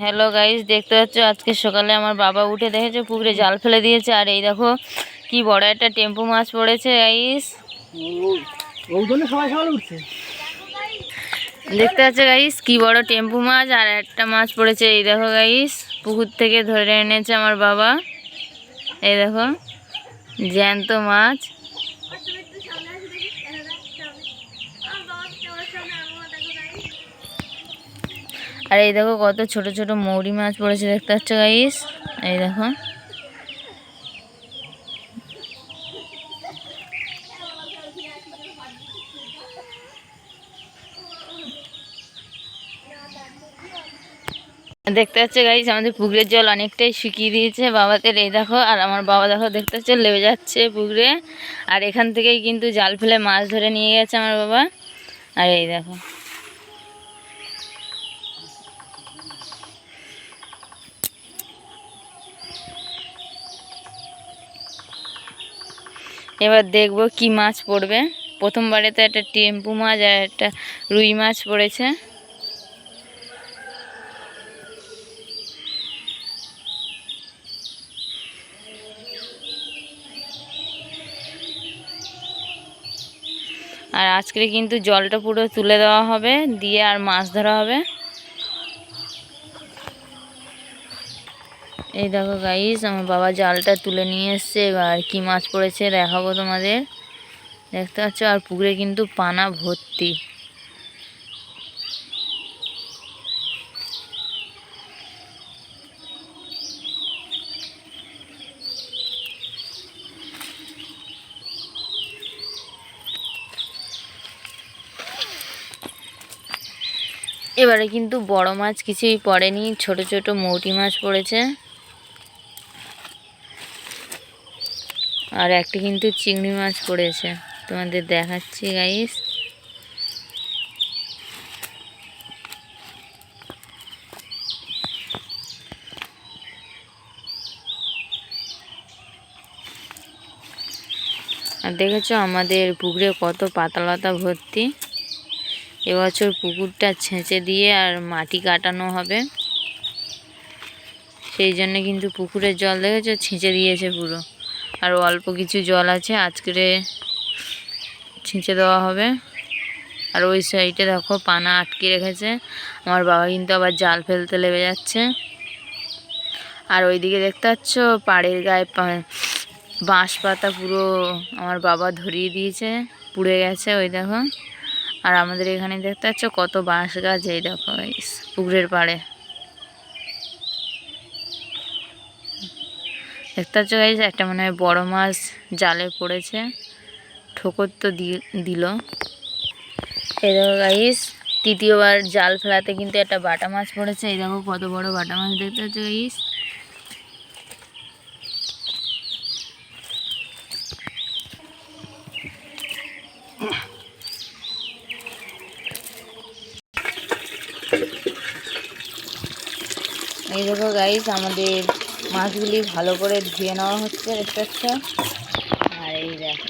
Hello guys দেখতে পাচ্ছ? আজকে সকালে আমার বাবা উঠে দেখেছে পুকুরে জাল ফেলে দিয়েছে। আর এই দেখো কি বড় একটা টেম্পু মাছ পড়েছে গাইস দেখতে পাচ্ছ গাইস কি বড় টেম্পু মাছ আর একটা মাছ পড়েছে। এই দেখো গাইস পুকুর থেকে ধরে এনেছে আমার বাবা। এই দেখো জ্যান্ত মাছ। আর এই দেখো কত ছোট ছোট মৌরি মাছ পড়েছে, দেখতে পাচ্ছ গাইস এই দেখো। দেখতে পাচ্ছে গাইস আমাদের পুকুরের জল অনেকটাই শুকিয়ে দিয়েছে বাবাদের এই দেখো, আর আমার বাবা দেখো, দেখতে পাচ্ছে, লেবে যাচ্ছে পুকুরে। আর এখান থেকেই কিন্তু জাল ফেলে মাছ ধরে নিয়ে গেছে আমার বাবা। আর এই দেখো। এবার দেখব কি মাছ পড়বে। প্রথমবারে তো একটা টেম্পু মাছ আর একটা রুই মাছ পড়েছে। আর আজকে কিন্তু জলটা পুরো তুলে দেওয়া হবে, দিয়ে আর মাছ ধরা হবে। এই দেখো গাইস আমার বাবা জালটা তুলে নিয়ে এসছে, এবার কি মাছ পড়েছে দেখাবো তোমাদের। দেখতে পাচ্ছ, আর পুকুরে কিন্তু পানা ভর্তি। এবারে কিন্তু বড় মাছ কিছুই পড়েনি, ছোট ছোট মৌটি মাছ পড়েছে। আর একটা কিন্তু চিংড়ি মাছ পড়েছে। তোমাদের দেখাচ্ছি গাইস আর দেখেছ আমাদের পুকুরে কত পাতালতা ভর্তি? এবছর পুকুরটা ছেঁচে দিয়ে আর মাটি কাটানো হবে। সেই জন্য কিন্তু পুকুরের জল দেখেছ? ছেঁচে দিয়েছে পুরো। আর অল্প কিছু জল আছে, আজকে ছেঁচে দেওয়া হবে। আর ওই সাইডে দেখো পানা আটকে রেখেছে। আমার বাবা কিন্তু আবার জাল ফেলতে লেগে যাচ্ছে। আর ওইদিকে দেখতে পাচ্ছ, পাড়ের গায়ে বাঁশ পাতা পুরো আমার বাবা ধরিয়ে দিয়েছে, পুড়ে গেছে ওই দেখো। আর আমাদের এখানে দেখতে পাচ্ছ কত বাঁশ গাছ, এই দেখো পুকুরের পাড়ে। দেখতে পাচ্ছ গাইস একটা মনে হয় বড়ো মাছ জালে পড়েছে। ঠোকর তো দিল। এই দেখো গাইস তৃতীয়বার জাল ফেলাতে কিন্তু একটা বাটা মাছ পড়েছে। এই দেখো কত বড় বাটা মাছ দেখতে পাচ্ছ গাইস এই দেখো গাইস আমাদের মাছগুলি ভালো করে ধুয়ে নেওয়া হচ্ছে দেখতে পাচ্ছ আর এই দেখো।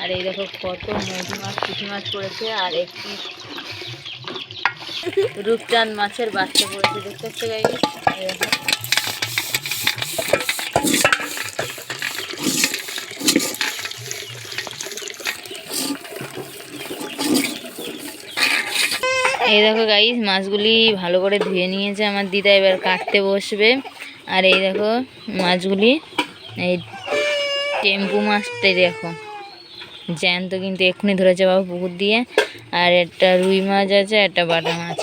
আর এই দেখো কত মধু মাছ, পুঁটি মাছ পড়েছে, আর একটি রূপচাঁদ মাছের বাচ্চা পড়েছে। দেখতে পাচ্ছ গাইস? এই দেখো গাইস মাছগুলি ভালো করে ধুয়ে নিয়েছে আমার দিদা, এবার কাটতে বসবে। আর এই দেখো মাছগুলি, এই টেম্পু মাছটাই দেখো। জ্যান্ত কিন্তু এক্ষুনি ধরেছে বাবু পুকুর দিয়ে। আর একটা রুই মাছ আছে, একটা বাটা মাছ।